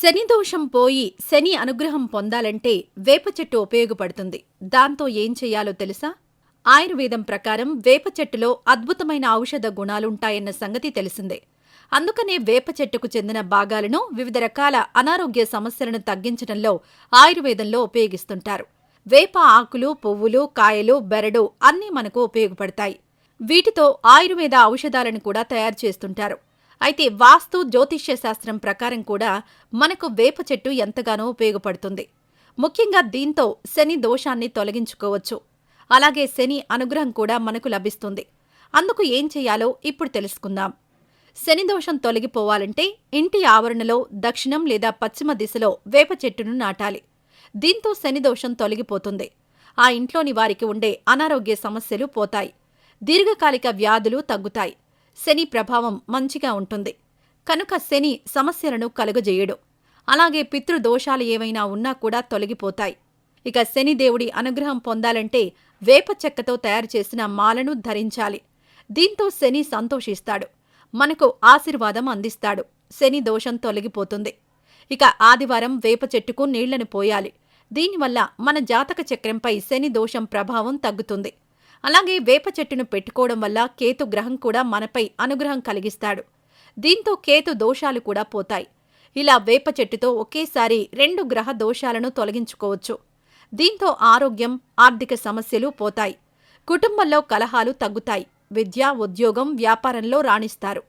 శని దోషం పోయి శని అనుగ్రహం పొందాలంటే వేప చెట్టు ఉపయోగపడుతుంది. దాంతో ఏం చెయ్యాలో తెలుసా? ఆయుర్వేదం ప్రకారం వేప చెట్టులో అద్భుతమైన ఔషధ గుణాలుంటాయన్న సంగతి తెలిసిందే. అందుకనే వేప చెట్టుకు చెందిన భాగాలను వివిధ రకాల అనారోగ్య సమస్యలను తగ్గించడంలో ఆయుర్వేదంలో ఉపయోగిస్తుంటారు. వేప ఆకులు పువ్వులు కాయలు బెరడు అన్నీ మనకు ఉపయోగపడతాయి. వీటితో ఆయుర్వేద ఔషధాలను కూడా తయారు చేస్తుంటారు. అయితే వాస్తు జ్యోతిష్య శాస్త్రం ప్రకారం కూడా మనకు వేప చెట్టు ఎంతగానో ఉపయోగపడుతుంది. ముఖ్యంగా దీంతో శని దోషాన్ని తొలగించుకోవచ్చు. అలాగే శని అనుగ్రహం కూడా మనకు లభిస్తుంది. అందుకు ఏం చేయాలో ఇప్పుడు తెలుసుకుందాం. శని దోషం తొలగిపోవాలంటే ఇంటి ఆవరణలో దక్షిణం లేదా పశ్చిమ దిశలో వేప చెట్టును నాటాలి. దీంతో శని దోషం తొలగిపోతుంది. ఆ ఇంట్లోని వారికి ఉండే అనారోగ్య సమస్యలు పోతాయి. దీర్ఘకాలిక వ్యాధులు తగ్గుతాయి. శని ప్రభావం మంచిగా ఉంటుంది. కనుక శని సమస్యలను కలుగజేయడు. అలాగే పితృదోషాలు ఏవైనా ఉన్నా కూడా తొలగిపోతాయి. ఇక శని దేవుడి అనుగ్రహం పొందాలంటే వేప చెక్కతో తయారు చేసిన మాలను ధరించాలి. దీంతో శని సంతోషిస్తాడు. మనకు ఆశీర్వాదం అందిస్తాడు. శని దోషం తొలగిపోతుంది. ఇక ఆదివారం వేప చెట్టుకు నీళ్ళను పోయాలి. దీనివల్ల మన జాతక చక్రంపై శని దోషం ప్రభావం తగ్గుతుంది. అలాగే వేప చెట్టును పెట్టుకోవడం వల్ల కేతు గ్రహం కూడా మనపై అనుగ్రహం కలిగిస్తాడు. దీంతో కేతు దోషాలు కూడా పోతాయి. ఇలా వేప చెట్టుతో ఒకేసారి రెండు గ్రహ దోషాలను తొలగించుకోవచ్చు. దీంతో ఆరోగ్యం ఆర్థిక సమస్యలు పోతాయి. కుటుంబంలో కలహాలు తగ్గుతాయి. విద్య ఉద్యోగం వ్యాపారంలో రాణిస్తారు.